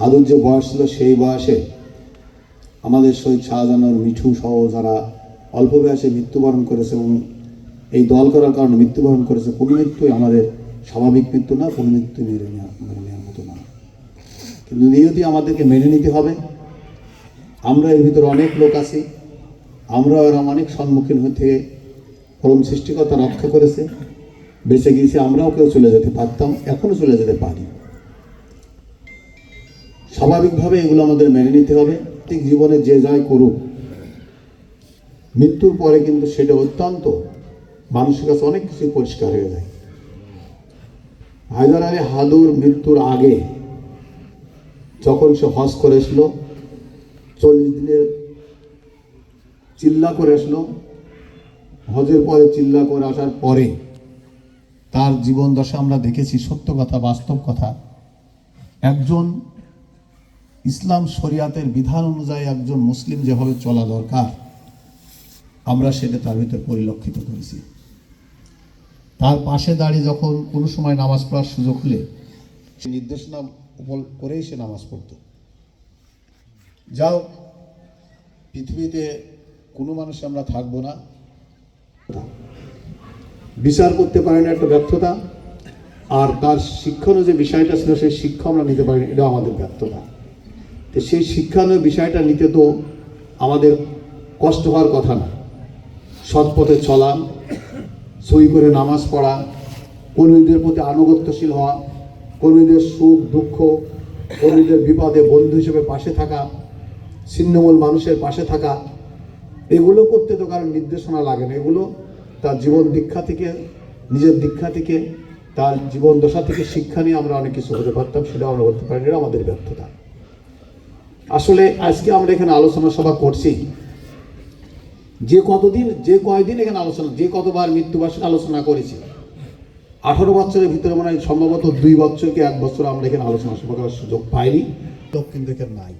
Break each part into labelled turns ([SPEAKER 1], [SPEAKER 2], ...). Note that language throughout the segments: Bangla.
[SPEAKER 1] হাদুর যে বয়স ছিল সেই বয়সে আমাদের শহীদ শাহজাহানোর মিঠু সহ যারা অল্প বয়সে মৃত্যুবরণ করেছে এবং এই দল করার কারণে মৃত্যুবরণ করেছে, কোনো মৃত্যুই আমাদের স্বাভাবিক মৃত্যু না, কোনো মৃত্যু মেনে মেনে নেওয়ার মতো না। কিন্তু নিয়তি আমাদেরকে মেনে নিতে হবে। আমরা এর ভিতরে অনেক লোক আছি। আমরা এরম অনেক সম্মুখীন হতে পরম সৃষ্টিকতা রক্ষা করেছে। বেঁচে গিয়েছি, আমরাও কেউ চলে যেতে পারতাম এখনও চলে যেতে পারি। স্বাভাবিকভাবে এগুলো আমাদের মেনে নিতে হবে। ঠিক জীবনে যে যাই করুক, মৃত্যুর পরে কিন্তু সেটা অত্যন্ত মানুষের কাছে অনেক কিছু পরিষ্কার হয়ে যায়। হায়দার আলী হাদুর মৃত্যুর আগে যখন সে হজ করেছিল চল্লিশ দিনের চিল্লা করে আসলো হজের পরে চিল্লা করে আসার পরে তার জীবন দশা আমরা দেখেছি সত্য কথা, বাস্তব কথা। একজন ইসলাম শরিয়াতের বিধান অনুযায়ী একজন মুসলিম যেভাবে চলা দরকার, আমরা সেটা তার ভিতরে পরিলক্ষিত করেছি। তার পাশে দাঁড়িয়ে যখন কোনো সময় নামাজ পড়ার সুযোগ হলে, সে নির্দেশনা উপল করেই সে নামাজ পড়তো। যাও, পৃথিবীতে কোনো মানুষ আমরা থাকব না। বিচার করতে পারেন একটা ব্যর্থতা, আর তার শিক্ষণের যে বিষয়টা ছিল, সেই শিক্ষা আমরা নিতে পারিনি এটা আমাদের ব্যর্থতা। তো সেই শিক্ষানোর বিষয়টা নিতে তো আমাদের কষ্ট হওয়ার কথা না। সৎ পথে চলা, সই করে নামাজ পড়া, কর্মীদের প্রতি আনুগত্যশীল হওয়া, কর্মীদের সুখ, দুঃখ, কর্মীদের বিপদে বন্ধু হিসেবে পাশে থাকা, ছিন্নমূল মানুষের পাশে থাকা, এগুলো করতে তো কারণ নির্দেশনা লাগে না। এগুলো তার জীবন দীক্ষা থেকে, নিজের দীক্ষা থেকে, তার জীবন দশা থেকে শিক্ষা নিয়ে আমরা অনেক কিছু হতে পারতাম সেটা আমরা করতে এটা আমাদের ব্যর্থতা। আসলে আজকে আমরা এখানে আলোচনা সভা করছি। যে কতদিন, যে কয়দিন এখানে আলোচনা, যে কতবার মৃত্যুবার্ষিক আলোচনা করেছি। আঠারো বছরের ভিতরে মনে হয় সম্ভবত দুই বছর কি এক বছর আমরা এখানে আলোচনা সভা করার সুযোগ পাইনি। লোক কিন্তু এখানে নাই।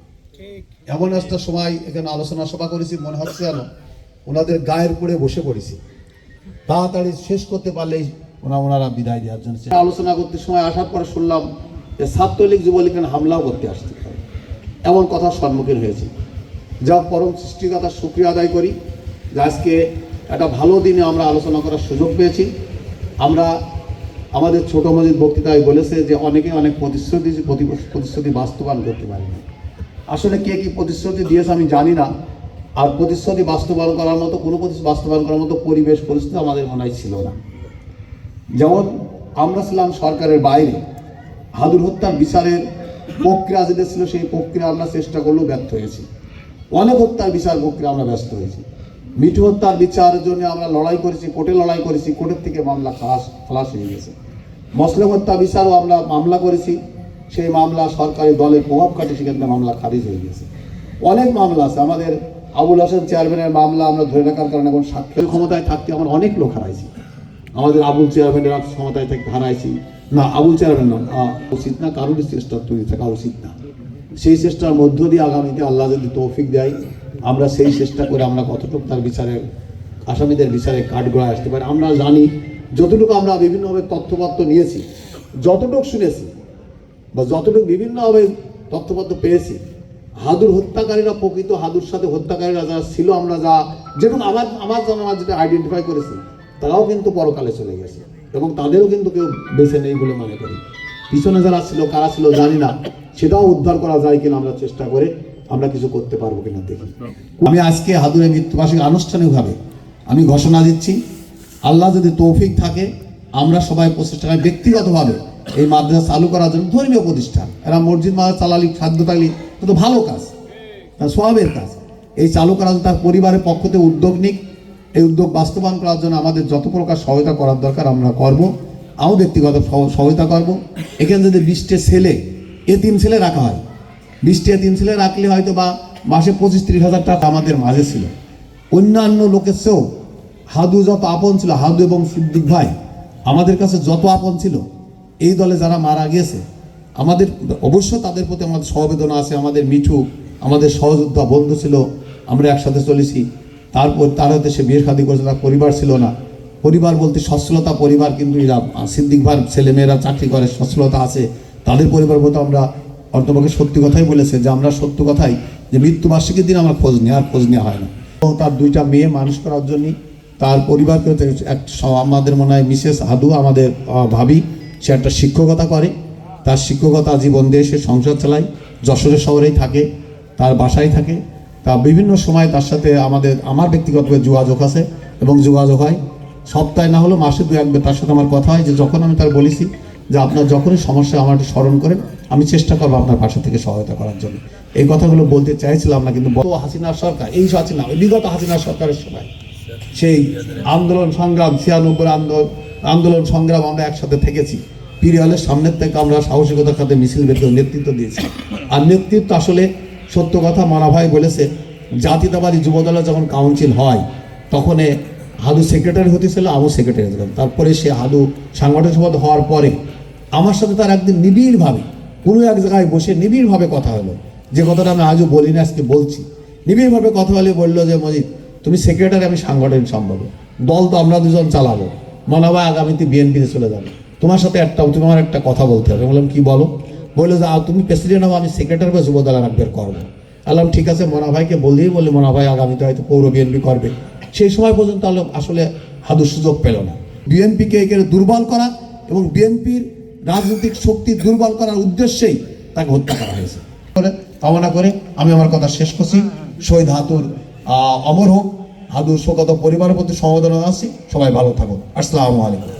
[SPEAKER 1] এমন একটা সময় এখানে আলোচনা সভা করেছি, মনে হচ্ছে যেন ওনাদের গায়ের পড়ে বসে পড়েছি। তাড়াতাড়ি শেষ করতে পারলেই ওনা ওনারা বিদায় দেওয়ার জন্য আলোচনা করতে সময় আসার পরে শুনলাম যে ছাত্রলীগ যুবলীগ হামলাও করতে পারে এমন কথার সম্মুখীন হয়েছি। যা পরম সৃষ্টিকতার সুক্রিয়া আদায় করি যে আজকে একটা ভালো দিনে আমরা আলোচনা করার সুযোগ পেয়েছি। আমরা আমাদের ছোট মজিদ বক্তৃতায় বলেছে যে অনেকে অনেক প্রতিশ্রুতি প্রতিশ্রুতি বাস্তবায়ন করতে পারেনি আসলে কে কী প্রতিশ্রুতি দিয়েছে আমি জানি না। আর প্রতিশ্রুতি বাস্তবায়ন করার মতো, কোনো প্রতিশ্রুতি বাস্তবায়ন করার মতো পরিবেশ, পরিস্থিতি আমাদের মনে হয় ছিল না। যেমন আমরা ছিলাম সরকারের বাইরে। হাদুর হত্যার বিচারের প্রক্রিয়া যেটা ছিল, সেই প্রক্রিয়া আমরা চেষ্টা করলেও ব্যর্থ হয়েছি। অনেক হত্যার বিচার প্রক্রিয়া আমরা ব্যস্ত হয়েছি। মিঠু হত্যার বিচারের জন্য আমরা লড়াই করেছি, কোর্টে লড়াই করেছি, কোর্টের থেকে মামলা খালাস খালাস হয়ে গেছে। মসলিম হত্যা বিচারও আমরা মামলা করেছি। সেই মামলা সরকারি দলের প্রভাব কাটে সেখান থেকে মামলা খারিজ হয়ে গেছে। অনেক মামলা আছে। আমাদের আবুল হাসান চেয়ারম্যানের মামলা আমরা ধরে রাখার কারণে এখন সাক্ষী ক্ষমতায় থাকতে আমরা অনেক লোক হারাইছি। আমাদের আবুল চেয়ারম্যানের ক্ষমতায় থাকতে হারাইছি। না আবুল চেয়ারম্যান না আহ, উচিত না কারোরই চেষ্টা তৈরি থাকা উচিত না সেই চেষ্টার মধ্য দিয়ে আগামীতে আল্লাহ যদি তৌফিক দেয় আমরা সেই চেষ্টা করে আমরা কতটুকু তার বিচারে আসামিদের বিচারে কাঠগড়ায় আসতে পারি। আমরা জানি যতটুকু আমরা বিভিন্নভাবে তথ্যপত্র নিয়েছি যতটুকু শুনেছি বা যতটুকু বিভিন্নভাবে তথ্যপত্র পেয়েছি হাদুর হত্যাকারীরা প্রকৃত হাদুর সাথে হত্যাকারীরা যারা ছিল আমরা যা যেরকম আমার আমার আমরা যেটা আইডেন্টিফাই করেছি তারাও কিন্তু পরকালে চলে গেছে। এবং তাদেরও কিন্তু কেউ বেছে নেই বলে মনে করি। পিছনে যারা ছিল, কারা ছিল জানি না। সেটাও উদ্ধার করা যায় কিনা আমরা চেষ্টা করে আমরা কিছু করতে পারব কিনা দেখি। আমি আজকে হাদুরের মৃত্যুবার্ষিকী আনুষ্ঠানিকভাবে আমি ঘোষণা দিচ্ছি, আল্লাহ যদি তৌফিক থাকে, আমরা সবাই প্রচেষ্টা করি ব্যক্তিগতভাবে এই মাদ্রাসা চালু করার জন্য ধর্মীয় প্রতিষ্ঠান। এরা মসজিদ, মাদ্রাসা, চালালি, খাদ্য তালি তো ভালো কাজ তার সোয়াবের কাজ। এই চালু করার জন্য তার পরিবারের পক্ষ থেকে উদ্যোগ নিক এই উদ্যোগ বাস্তবায়ন করার জন্য আমাদের যত প্রকার সহায়তা করার দরকার আমরা করব। আমি ব্যক্তিগত সহায়তা করব। এখানে যদি বিশটে ছেলে, এ তিন ছেলে রাখা হয়। বিশটে তিন ছেলে রাখলে হয়তো বা মাসে পঁচিশ ত্রিশ হাজার টাকা আমাদের মাঝে ছিল। অন্যান্য লোকের চেয়েও হাদু যত আপন ছিল, হাদু এবং সিদ্দিক ভাই, আমাদের কাছে যত আপন ছিল, এই দলে যারা মারা গিয়েছে, আমাদের অবশ্য তাদের প্রতি আমাদের সমবেদনা আছে, আমাদের মিঠু, আমাদের সহযোদ্ধা বন্ধু ছিল, আমরা একসাথে চলেছি। তারপর তার সে বিয়ে শাদী করেছে, তার পরিবার ছিল না। পরিবার বলতে সচ্ছলতা পরিবার, কিন্তু এরা সিদ্দিক ভাইয়ের ছেলেমেয়েরা চাকরি করে, সচ্ছলতা আছে। তাদের পরিবার মতো আমরা অন্তপক্ষে সত্যি কথাই বলেছে যে আমরা সত্য কথাই যে মৃত্যুবার্ষিকীর দিন আমার খোঁজ নেই, আর খোঁজ নেওয়া হয় না। এবং তার দুইটা মেয়ে মানুষ করার জন্য তার পরিবারকে এক আমাদের মনে হয় মিসেস হাদু আমাদের ভাবি, সে একটা শিক্ষকতা করে। তার শিক্ষকতা জীবন দিয়ে সে সংসার চালায়, যশোরের শহরেই থাকে, তার বাসায় থাকে। তা বিভিন্ন সময় তার সাথে আমাদের, আমার ব্যক্তিগতভাবে যোগাযোগ আছে এবং যোগাযোগ হয়। সপ্তাহে না হলেও মাসে দু একবার তার সাথে আমার কথা হয় যে যখন আমি তার বলেছি যে আপনার যখনই সমস্যা আমার স্মরণ করেন, আমি চেষ্টা করব আপনার পাশে থেকে সহায়তা করার জন্য। এই কথাগুলো বলতে চাইছিলাম না, কিন্তু বড় হাসিনার সরকার, এই হাসিনা বিগত হাসিনার সরকারের সময়, সেই আন্দোলন সংগ্রাম, ছিয়ানব্বই আন্দোলন আন্দোলন সংগ্রাম আমরা একসাথে থেকেছি। পিরিয়লের সামনের থেকে আমরা সাহসিকতার সাথে মিছিল বের নেতৃত্ব দিয়েছি। আর নেতৃত্ব আসলে সত্য কথা মানা ভাই বলেছে জাতীয়তাবাদী যুবদলের যখন কাউন্সিল হয়, তখন হাদু সেক্রেটারি হতেছিল আমি সেক্রেটারি হয়েছিলাম তারপরে সে হাদু সাংগঠনিক সম্পাদক হওয়ার পরে আমার সাথে তার একদিন নিবিড়ভাবে, কোনো এক জায়গায় বসে নিবিড়ভাবে কথা হলো। যে কথাটা আমি আজও বলি না আজকে বলছি। নিবিড়ভাবে কথা বলে বলল যে, মজিদ, তুমি সেক্রেটারি আমি সাংগঠনিক সম্পাদক। দল তো আমরা দুজন চালাবো। মনে হয় আগামীতে বিএনপিতে চলে যাবে। তোমার সাথে একটা তোমার একটা কথা বলতে হবে। বললাম, কি বলো? বলল যে তুমি প্রেসিডেন্ট হব আমি সেক্রেটারি বা যুবদল রাখবের করব। আল্লাহ, ঠিক আছে মোনা ভাইকে বললেই বললে মোনা ভাই আগামীতে হয়তো পৌর বিএনপি করবে। সেই সময় পর্যন্ত আলো আসলে হাদু সুযোগ পেল না। বিএনপিকে এখানে দুর্বল করা এবং বিএনপির রাজনৈতিক শক্তি দুর্বল করার উদ্দেশ্যেই তাকে হত্যা করা হয়েছে। কামনা করে আমি আমার কথা শেষ করছি। শহীদ হাতুর অমর হোক। হাদুর শোকত পরিবারের প্রতি সমবেদনা আছি সবাই ভালো থাকুন। আসসালামু আলাইকুম।